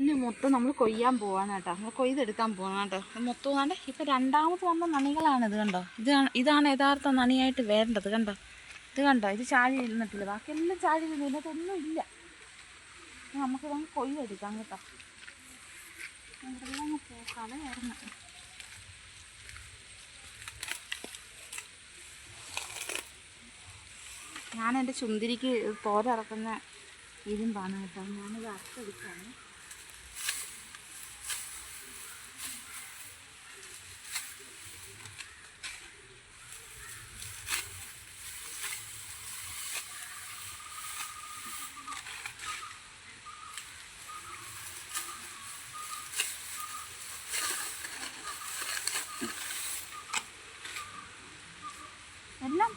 ഇന്ന് മൊത്തം നമ്മൾ കൊയ്യാൻ പോവാണ് കേട്ടോ. നമ്മൾ കൊയ്തെടുക്കാൻ പോവാണ് കേട്ടോ. മൊത്തം കണ്ടേ ഇപ്പം രണ്ടാമത് വന്ന നണികളാണ് ഇത് കണ്ടോ? ഇതാണ് ഇതാണ് യഥാർത്ഥ നണിയായിട്ട് വേണ്ടത് കണ്ടോ? ഇത് കണ്ടോ? ഇത് ചാഴി ഇരുന്നിട്ടില്ല. ബാക്കിയെല്ലാം ചാഴി ഇരുന്നു. ഇതിനകത്തൊന്നും ഇല്ല. നമുക്ക് ഇതങ്ങ് കൊയ്തെടുക്കാം കേട്ടോ. എല്ലാം പോക്കാണ് വരുന്നത് ഞാൻ ചുന്തിരിക്ക് തോരറക്കുന്ന ഇരുമ്പാണ് കേട്ടോ. ഞാനിത് അർത്തെടുക്കാണ്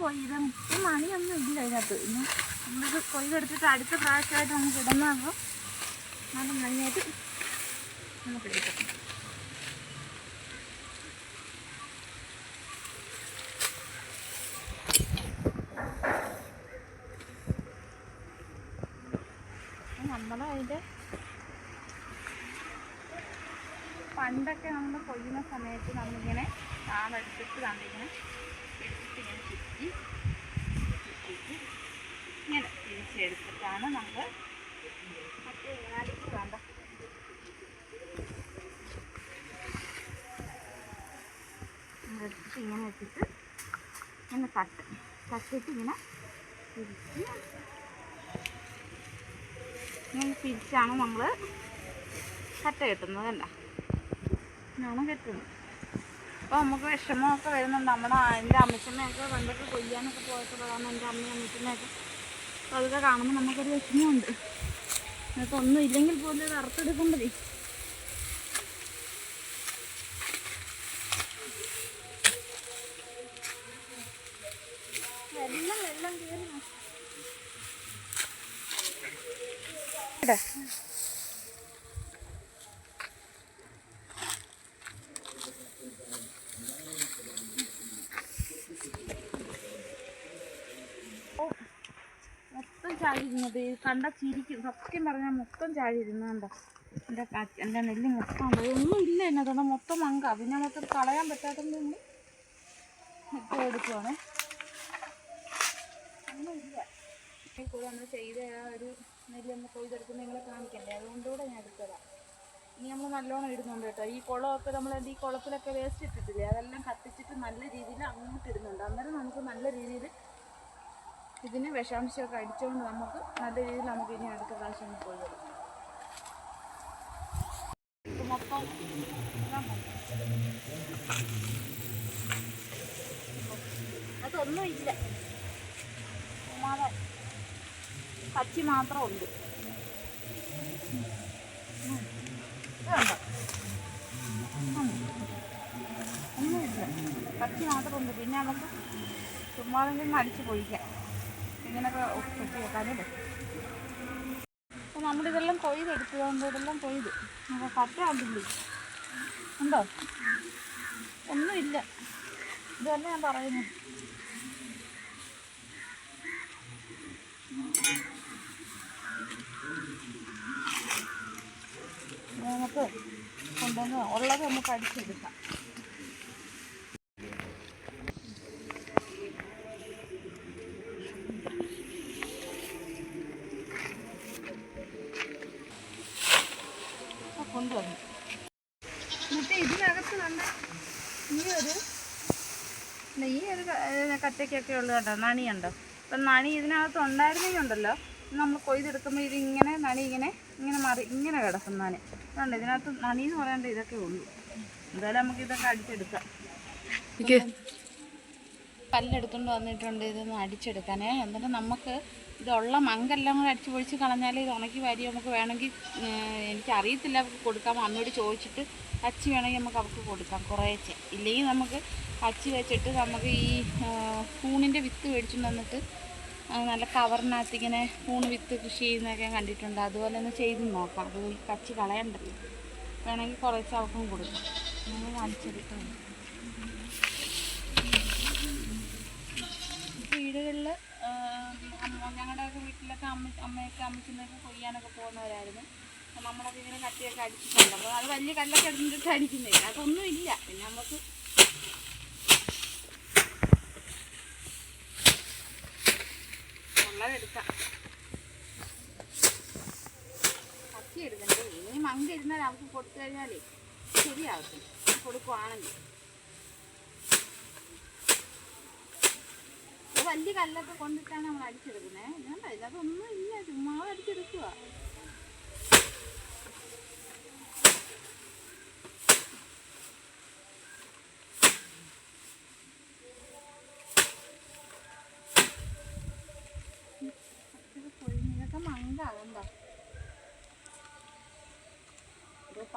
ഇപ്പം മണിയൊന്നും ഇല്ല ഇതിനകത്ത്. ഇനി നമ്മളിത് കൊയ്തെടുത്തിട്ട് അടുത്ത പ്രാവശ്യമായിട്ട് നമുക്ക് ഇടുന്നപ്പോൾ നല്ല മണിയായിട്ട് നമുക്ക് എടുക്കാം. അതിന്റെ പണ്ടൊക്കെ നമ്മൾ കൊയ്യുന്ന സമയത്ത് നമ്മളിങ്ങനെ താളെടുത്തിട്ട് കണ്ടിങ്ങനെ ചുറ്റി ചുറ്റിയിട്ട് ഇങ്ങനെ തിരിച്ചെടുത്തിട്ടാണ് നമ്മൾ മറ്റേ വേണ്ട ഇങ്ങനെ വെച്ചിട്ട് ഇങ്ങനെ തട്ട് തട്ടിട്ട് ഇങ്ങനെ തിരിച്ച് ഇങ്ങനെ തിരിച്ചാണ് നമ്മൾ കട്ട കെട്ടുന്നത് കണ്ട? ഞാൻ കെട്ടുന്നത്. അപ്പോൾ നമുക്ക് വിഷമമൊക്കെ വരുന്നുണ്ട്. നമ്മുടെ എന്റെ അമ്മച്ചമ്മയൊക്കെ പണ്ടൊക്കെ കൊയ്യാനൊക്കെ പോയപ്പോഴാണ് എന്റെ അമ്മയും അമ്മച്ചമ്മയൊക്കെ അപ്പോൾ അതൊക്കെ കാണുമ്പോൾ നമുക്കൊരു വിഷമമുണ്ട്. അതിനകത്ത് ഒന്നും ഇല്ലെങ്കിൽ പോലും അത് അറുത്തെടുക്കുമ്പോഴേ വെള്ളം വെള്ളം കയറി ഇവിടെ മൊത്തം ചാടിയിരുന്നത് കണ്ട ചിരിക്കും. സത്യം പറഞ്ഞാൽ മൊത്തം ചാടിയിരുന്നു കണ്ടോ? എന്റെ എന്റെ നെല്ല് മൊത്തം ഒന്നും ഇല്ല എന്നതാണ് മൊത്തം മങ്ക. പിന്നെ മൊത്തം കളയാൻ പറ്റാത്തതുകൊണ്ട് നമ്മൾ ഇട്ട് എടുക്കുവാണ് ഒന്നുമില്ല കൂടെ നമ്മൾ ചെയ്ത ആ ഒരു നെല്ല് നമ്മൾ കൊയ്തെടുക്കുന്ന നിങ്ങളെ കാണിക്കണ്ടേ? അതുകൊണ്ടുകൂടെ ഞാൻ എടുത്തതാണ് ഇനി നമ്മൾ നല്ലോണം ഇടുന്നുണ്ട് കേട്ടോ. ഈ കുളമൊക്കെ നമ്മൾ ഈ കുളത്തിലൊക്കെ വേസ്റ്റ് ഇട്ടിട്ടില്ലേ? അതെല്ലാം കത്തിച്ചിട്ട് നല്ല രീതിയിൽ അങ്ങോട്ട് ഇടുന്നുണ്ട്. അന്നേരം നമുക്ക് നല്ല രീതിയിൽ ഇതിന് വിഷാംശമൊക്കെ അടിച്ചുകൊണ്ട് നമുക്ക് നല്ല രീതിയിൽ നമുക്ക് ഇനി അടുത്ത പ്രാവശ്യം പോയി ഇത് മൊത്തം. അതൊന്നും ഇല്ല. പച്ചി മാത്രം ഉണ്ട് ഉം. ഒന്നുമില്ല. പച്ചി മാത്രമുണ്ട്. പിന്നെ നമുക്ക് ചുമ്മാതെങ്കിലും അടിച്ച് പൊഴിക്കാം ഇങ്ങനെയൊക്കെ വെക്കാനല്ലേ അപ്പോൾ നമ്മളിതെല്ലാം കൊയ്തെടുത്തതുകൊണ്ട് ഇതെല്ലാം കൊയ്ത്. കണ്ടില്ലേ ഉണ്ടോ? ഒന്നുമില്ല. ഇതന്നെ ഞാൻ പറയുന്നത് നമുക്ക് കൊണ്ടുവന്ന് ഉള്ളത് നമുക്ക് അടിച്ചെടുക്കാം. ഏ, ഉള്ളു കേട്ടോ നണിയുണ്ടോ അപ്പം നണി ഇതിനകത്ത് ഉണ്ടായിരുന്നെങ്കിൽ ഉണ്ടല്ലോ നമ്മൾ കൊയ്തെടുക്കുമ്പോൾ ഇതിങ്ങനെ നണി ഇങ്ങനെ ഇങ്ങനെ മാറി ഇങ്ങനെ കിടക്കും നണി അതുകൊണ്ട് ഇതിനകത്ത് നണി എന്ന് പറയാണ്ട് ഇതൊക്കെ ഉള്ളൂ. എന്തായാലും നമുക്ക് ഇതൊക്കെ അടിച്ചെടുക്കാം. കല്ലെടുത്തുകൊണ്ട് വന്നിട്ടുണ്ട് ഇതൊന്ന് അടിച്ചെടുക്കാനേ. എന്നിട്ട് നമുക്ക് ഇതുള്ള മങ്കെല്ലാം കൂടെ അടിച്ച് പൊളിച്ച് കളഞ്ഞാൽ ഇത് ഉണക്കി വാരി നമുക്ക് വേണമെങ്കിൽ എനിക്ക് അറിയത്തില്ല അവർക്ക് കൊടുക്കാം അമ്മയോട് ചോദിച്ചിട്ട് അച്ചി വേണമെങ്കിൽ നമുക്ക് അവർക്ക് കൊടുക്കാം കുറേച്ചെ. ഇല്ലെങ്കിൽ നമുക്ക് അച്ചി വെച്ചിട്ട് നമുക്ക് ഈ കൂണിന്റെ വിത്ത് മേടിച്ചു വന്നിട്ട് നല്ല കവറിനകത്ത് ഇങ്ങനെ കൂണ് വിത്ത് കൃഷി ചെയ്യുന്നതൊക്കെ കണ്ടിട്ടുണ്ട്. അതുപോലെ തന്നെ ചെയ്ത് നോക്കാം. അത് കച്ചി കളയണ്ടല്ലോ. വേണമെങ്കിൽ കുറച്ച് അവർക്കും കൊടുക്കാം. നിങ്ങൾ കാണിച്ചെടുക്കാം. വീടുകളിൽ ഞങ്ങളുടെയൊക്കെ വീട്ടിലൊക്കെ അമ്മ അമ്മയൊക്കെ അമ്മച്ചിന്നൊക്കെ കൊയ്യാനൊക്കെ പോകുന്നവരായിരുന്നു. നമ്മളൊക്കെ ഇങ്ങനെ കട്ടിയൊക്കെ അടിച്ചിട്ടുണ്ട്. അപ്പോൾ അത് വലിയ കല്ലൊക്കെ അടിച്ചിട്ട് അടിക്കുന്നില്ല അതൊന്നുമില്ല. പിന്നെ നമുക്ക് എടുക്കാം ഇനി ഇരുന്നാൽ നമുക്ക് കൊടുക്കുവാണെങ്കിൽ വലിയ കല്ലൊക്കെ കൊണ്ടിട്ടാണ് നമ്മൾ അടിച്ചെടുക്കുന്നത്. ഇതൊന്നും ഇല്ല ചുമ്മാ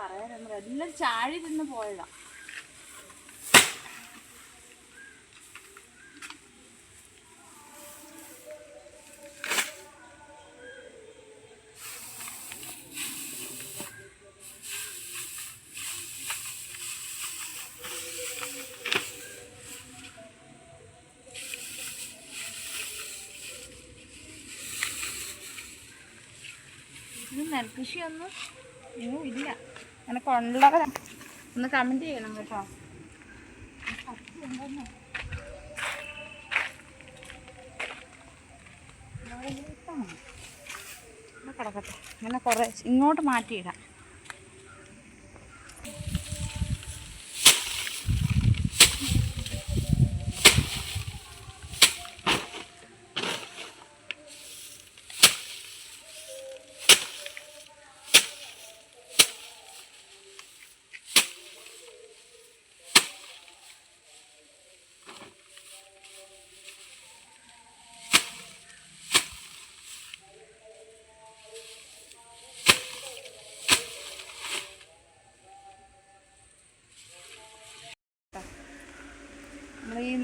പറയാനൊന്നും എല്ലാം ചാഴി തിന്ന് പോയതാ. നെൽകൃഷിയൊന്നും ഇല്ല. നിനക്ക് ഉള്ളത് ഒന്ന് കമന്റ് ചെയ്യണം കേട്ടോ. കിടക്കട്ടെ ഇങ്ങനെ കുറേ ഇങ്ങോട്ട് മാറ്റിയിടാം.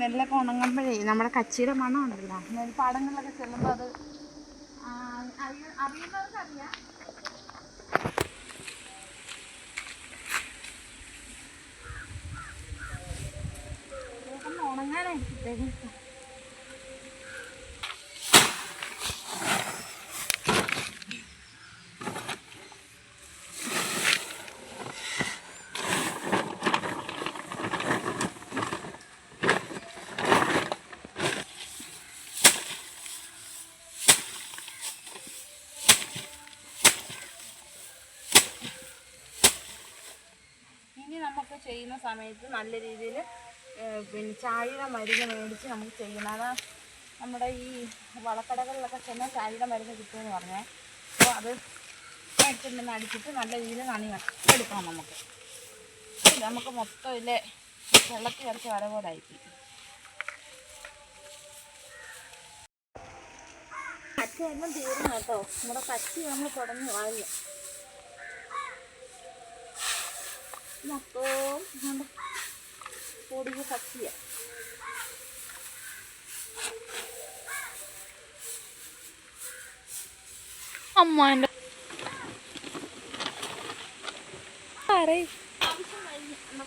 നെല്ലൊക്കെ ഉണങ്ങുമ്പോഴേ നമ്മുടെ കച്ചിയുടെ മണം ഉണ്ടല്ലോ. നെൽപ്പാടങ്ങളിലൊക്കെ ചെല്ലുമ്പോൾ അത് അറിയാം. ഉണങ്ങാനായിരിക്കും ചെയ്യുന്ന സമയത്ത് നല്ല രീതിയിൽ പിന്നെ ചായയുടെ മരുന്ന് മേടിച്ച് നമുക്ക് ചെയ്യണം. അത് നമ്മുടെ ഈ വളക്കടകളിലൊക്കെ ചെന്നാൽ ചായയുടെ മരുന്ന് കിട്ടുമെന്ന് പറഞ്ഞേ. അപ്പോൾ അത് മേടിച്ചിട്ടുണ്ടെന്ന് അടിച്ചിട്ട് നല്ല രീതിയിൽ നണി എടുക്കണം നമുക്ക്. നമുക്ക് മൊത്തം ഇല്ലേ വെള്ളത്തിൽ ഇറച്ചി വര പോലെ ആയിരിക്കും പച്ചയൊന്നും തീർന്നു കേട്ടോ. നമ്മുടെ പച്ച നമ്മൾ തുടങ്ങി വാങ്ങി മൊത്തവും പൊടിക്ക് പറ്റിയ അമ്മേന്റെ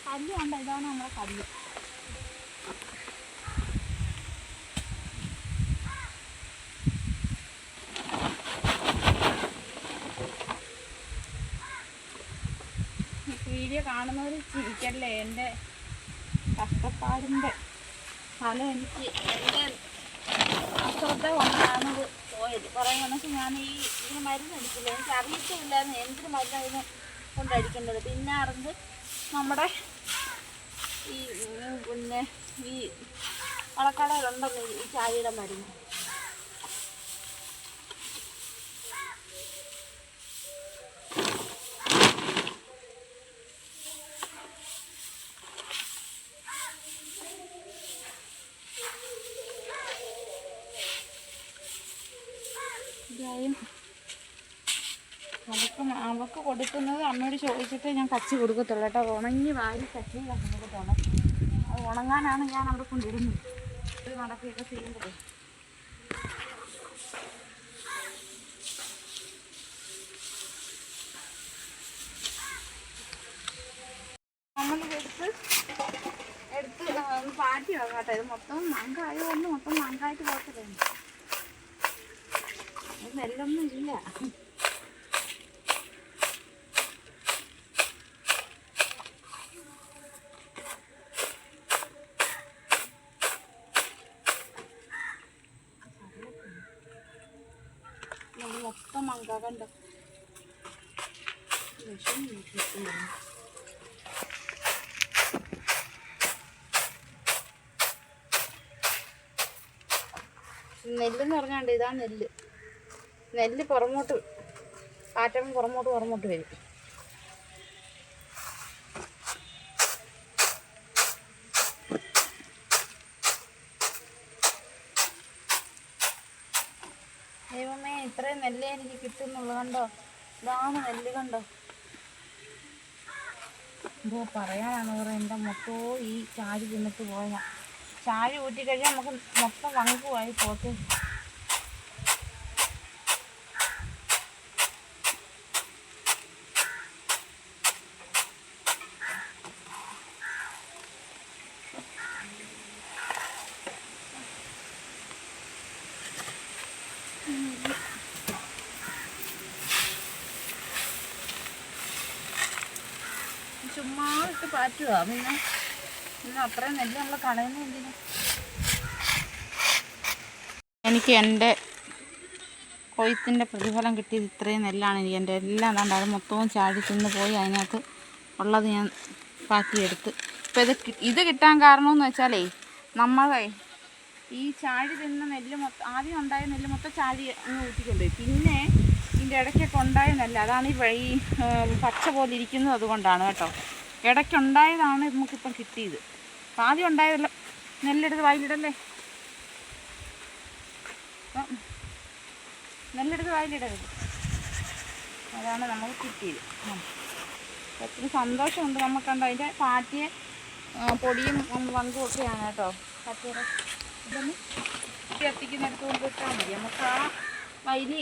കല്ല് കൊണ്ട് ഇതാണ് നമ്മളെ കല്ല്. കാണുന്നവർ ചിരിക്കല്ലേ എന്റെ കഷ്ടപ്പാടിന്റെ ഫലം എനിക്ക് എന്റെ അശ്രദ്ധ കൊണ്ടാണ് പോയത്. കുറേ വെച്ചാൽ ഞാൻ ഈ ഇങ്ങനെ മരുന്ന് അടിക്കില്ല? എനിക്ക് അറിയത്തില്ലായിരുന്നു എന്തിനു മരുന്ന് ഇതിന് കൊണ്ടടിക്കേണ്ടത്? പിന്നെ അറിഞ്ഞ് നമ്മുടെ ഈ പിന്നെ ഈ വളക്കടയിലുണ്ടെന്ന് ഈ ചായയുടെ മരുന്ന്. നമുക്ക് കൊടുക്കുന്നത് അമ്മയോട് ചോദിച്ചിട്ട് ഞാൻ കച്ചി കൊടുക്കത്തുള്ളൂ കേട്ടോ. ഉണങ്ങി വാരി കച്ചി കൊടുക്കത്തുള്ളൂ. അത് ഉണങ്ങാനാണ് ഞാൻ അവിടെ കൊണ്ടിരുന്നത്. ഇത് നടക്കുകയൊക്കെ ചെയ്യുന്നത്. ഇത് മൊത്തം മങ്കായ? മൊത്തം മങ്കായിട്ട് പോകത്തില്ല. നെല്ലൊന്നും ഇല്ല. കണ്ടോ കണ്ടോ? വിഷം പറഞ്ഞാണ്ട് ഇതാ നെല്ല്. നെല്ല് പുറമോട്ട് കാറ്റം പുറമോട്ട് പുറമോട്ട് വരും ദൈവമേ ഇത്രയും നെല്ല് എനിക്ക് കിട്ടുന്നുള്ളു കണ്ടോ ഇതാണ് നെല്ല് കണ്ടോ? എന്തോ പറയാനാണ് പറയുക എന്റെ മൊത്തവും ഈ ചാരി തിന്നിട്ട് പോയ ചാരി ഊറ്റിക്കഴിഞ്ഞാൽ നമുക്ക് മൊത്തം വണക്കുമായി പോത്ത് ചുമ്മാ പാറ്റുക പിന്നെ പിന്നെ അത്രയും നെല്ല് നമ്മൾ കളയുന്ന എന്തിനാ? എനിക്ക് എന്റെ കൊയ്ത്തിന്റെ പ്രതിഫലം കിട്ടിയത് ഇത്രയും നെല്ലാണ്. എനിക്ക് എന്റെ എല്ലാം കണ്ട അത് മൊത്തവും ചാടി തിന്ന് പോയി. അതിനകത്ത് ഉള്ളത് ഞാൻ പാറ്റിയെടുത്ത്. ഇപ്പം ഇത് ഇത് കിട്ടാൻ കാരണമെന്ന് വെച്ചാലേ നമ്മളെ ഈ ചാഴി തിന്ന നെല്ല് മൊത്തം ആദ്യം ഉണ്ടായ നെല്ല് മൊത്തം ചാഴി അങ്ങ് ഊറ്റിക്കൊണ്ടുപോയി. പിന്നെ ഇതിന്റെ ഇടയ്ക്കൊക്കെ ഉണ്ടായ നെല്ല്. അതാണ് ഈ പച്ച പോലെ ഇരിക്കുന്നത് അതുകൊണ്ടാണ് കേട്ടോ. ഇടയ്ക്കുണ്ടായതാണ് നമുക്കിപ്പം കിട്ടിയത്. അപ്പം ആദ്യം ഉണ്ടായതല്ല. നെല്ലെടുത്ത് വായിലിടല്ലേ? അപ്പം നെല്ലെടുത്ത് വായിലിടരുത്. അതാണ് നമുക്ക് കിട്ടിയത്. ഒത്തിരി സന്തോഷമുണ്ട് നമുക്കുണ്ട് അതിന്റെ പാറ്റിയ പൊടിയും വങ്കും ഒക്കെയാണ് കേട്ടോ. പാറ്റിയുടെ ഇതൊന്ന് കത്തിക്കുന്നിടത്ത് കൊണ്ടിട്ടാൽ മതി. നമുക്ക് ആ വൈലി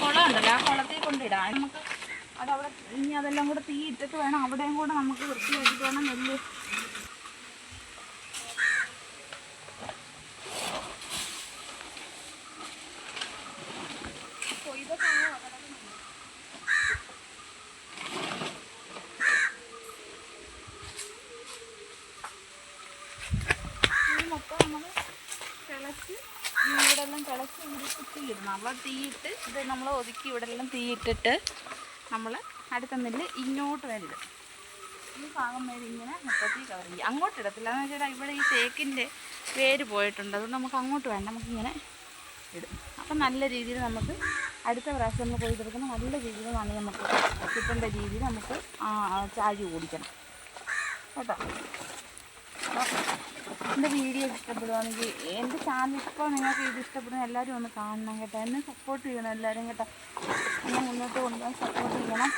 കുളം ഉണ്ടല്ലോ ആ കുളത്തിൽ കൊണ്ടിടാം. നമുക്ക് അതവിടെ ഇനി അതെല്ലാം കൂടെ തീ ഇട്ടിട്ട് വേണം. അവിടെയും കൂടെ നമുക്ക് വൃത്തിയാക്കിയിട്ട് വേണം നെല്ല്. ഇവിടെ എല്ലാം അവിടെ തീയിട്ട് ഇത് നമ്മൾ ഒതുക്കി ഇവിടെ എല്ലാം തീയിട്ടിട്ട് നമ്മൾ അടുത്ത നെല്ല് ഇങ്ങോട്ട് വരിക ഈ ഭാഗം വരെ ഇങ്ങനെ മുപ്പത്തി കവർ ചെയ്യും അങ്ങോട്ട് ഇടത്തില്ല. എന്ന് വെച്ചാൽ ഇവിടെ ഈ തേക്കിന്റെ വേര് പോയിട്ടുണ്ട്. അതുകൊണ്ട് നമുക്ക് അങ്ങോട്ട് വേണ്ട. നമുക്കിങ്ങനെ ഇടും. അപ്പം നല്ല രീതിയിൽ നമുക്ക് അടുത്ത പ്രാവശ്യം നമ്മൾ കൊയ്തെടുക്കുന്ന നല്ല രീതിയിൽ നന്ദി നമുക്ക് കിട്ടേണ്ട രീതിയിൽ നമുക്ക് ചാഴി ഓടിക്കണം. കേട്ടോ? എന്റെ വീഡിയോ ഇഷ്ടപ്പെടുവാണെങ്കിൽ എന്റെ ചാനൽ ഇപ്പോൾ നിങ്ങൾക്ക് ഇത് ഇഷ്ടപ്പെടുന്ന എല്ലാവരും ഒന്ന് കാണണം കേട്ടോ. എന്നെ സപ്പോർട്ട് ചെയ്യണം എല്ലാവരും കേട്ടോ. എന്നെ മുന്നോട്ട് കൊണ്ടുപോകാൻ സപ്പോർട്ട് ചെയ്യണം.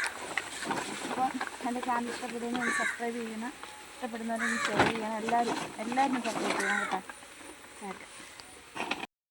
അപ്പോൾ എന്റെ ചാനൽ ഇഷ്ടപ്പെടുന്ന ഒന്ന് സബ്സ്ക്രൈബ് ചെയ്യണം. ഇഷ്ടപ്പെടുന്നവരൊന്ന് ഷെയർ ചെയ്യണം. എല്ലാവരും എല്ലാവരും സപ്പോർട്ട് ചെയ്യണം കേട്ടോ കേട്ടോ.